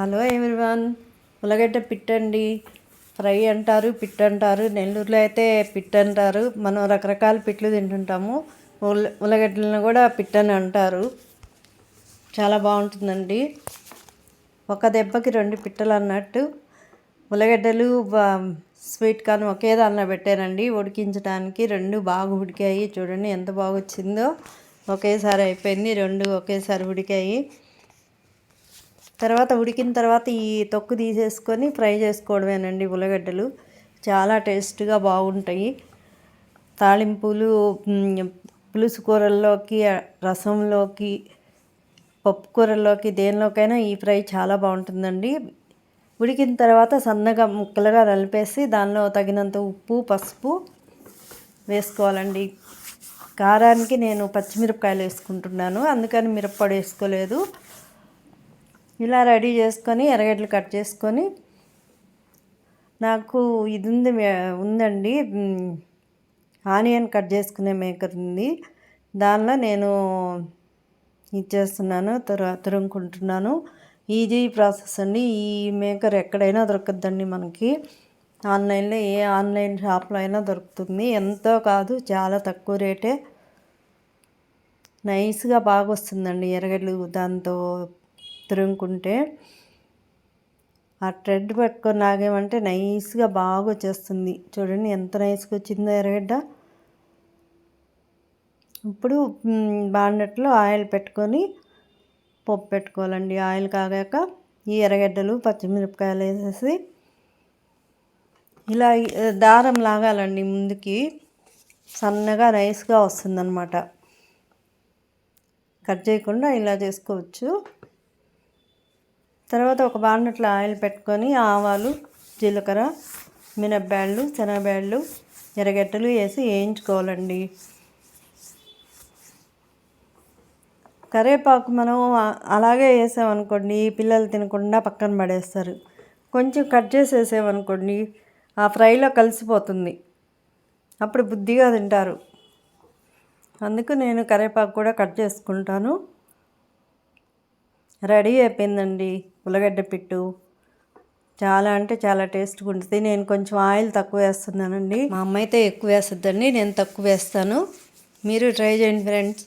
Hello everyone. ఉల్లగడ్డ పిట్టండి. Fry అంటారు పిట్ అంటారు నెల్లూరులో అయితే పిట్ అంటారు మనం రకరకాల పిట్లు తింటుంటాము. ఉల్ల ఉల్లగడ్డలను కూడా పిట్ అని అంటారు. చాలా బాగుంటుందండి. ఒక దెబ్బకి రెండు పిట్టలు అన్నట్టు. ఉల్లగడ్డలు స్వీట్ కార్న్ ఒకే దానిలో పెట్టానండి. ఉడికించడానికి రెండు బాగా ఉడికాయి. చూడండి ఎంత బాగా వచ్చిందో ఒకేసారి అయిపోయింది. రెండు ఒకేసారి ఉడికాయి. తర్వాత ఉడికిన తర్వాత ఈ తొక్కు తీసేసుకొని ఫ్రై చేసుకోవడమేనండి ఉల్లగడ్డలు చాలా టేస్ట్గా బాగుంటాయి. తాలింపులు పులుసు కూరల్లోకి రసంలోకి పప్పు కూరల్లోకి దేనిలోకైనా ఈ ఫ్రై చాలా బాగుంటుందండి. ఉడికిన తర్వాత సన్నగా ముక్కలుగా నలిపేసి దానిలో తగినంత ఉప్పు పసుపు వేసుకోవాలండి. కారానికి నేను పచ్చిమిరపకాయలు వేసుకుంటున్నాను. అందుకని మిరప్పొడి వేసుకోలేదు. ఇలా రెడీ చేసుకొని ఎర్రగడ్డలు కట్ చేసుకొని నాకు ఇది ఉంది ఉందండి ఆనియన్ కట్ చేసుకునే మేకర్ ఉంది. దానిలో నేను ఇచ్చేస్తున్నాను తుర తురుముకుంటున్నాను. ఈజీ ప్రాసెస్ అండి. ఈ మేకర్ ఎక్కడైనా దొరకద్దండి మనకి. ఆన్లైన్లో ఏ ఆన్లైన్ షాప్లో అయినా దొరుకుతుంది. ఎంతో కాదు చాలా తక్కువ రేటే. నైస్గా బాగా వస్తుందండి ఎర్రగడ్డలు దాంతో తురుముకుంటే ఆ థ్రెడ్ పట్టుకొని లాగామంటే నైస్గా బాగా వచ్చేస్తుంది చూడండి ఎంత నైస్గా వచ్చిందో ఎర్రగడ్డ. ఇప్పుడు బాండెట్లో బాండట్లో ఆయిల్ పెట్టుకొని పప్పు పెట్టుకోవాలండి. ఆయిల్ కాగాక ఈ ఎర్రగడ్డలు పచ్చిమిరపకాయలు వేసేసి ఇలా దారం లాగాలండి ముందుకి. సన్నగా నైస్గా వస్తుందన్నమాట. కట్ చేయకుండా ఇలా చేసుకోవచ్చు. తర్వాత ఒక బాండట్లో ఆయిల్ పెట్టుకొని ఆవాలు జీలకర్ర మినప్పాళ్ళు శనగబ్యాళ్ళు ఎర్రగడ్డలు వేసి వేయించుకోవాలండి. కరివేపాకు మనం అలాగే వేసామనుకోండి పిల్లలు తినకుండా పక్కన పడేస్తారు. కొంచెం కట్ చేసి వేసామనుకోండి ఆ ఫ్రైలో కలిసిపోతుంది. అప్పుడు బుద్ధిగా తింటారు. అందుకు నేను కరివేపాకు కూడా కట్ చేసుకుంటాను. రెడీ అయిపోయిందండి ఉల్లగడ్డ పిట్టు. చాలా అంటే చాలా టేస్ట్గా ఉంటుంది. నేను కొంచెం ఆయిల్ తక్కువ వేస్తున్నానండి. మా అమ్మ అయితే ఎక్కువ వేస్తుందండి నేను తక్కువ వేస్తాను. మీరు ట్రై చేయండి ఫ్రెండ్స్.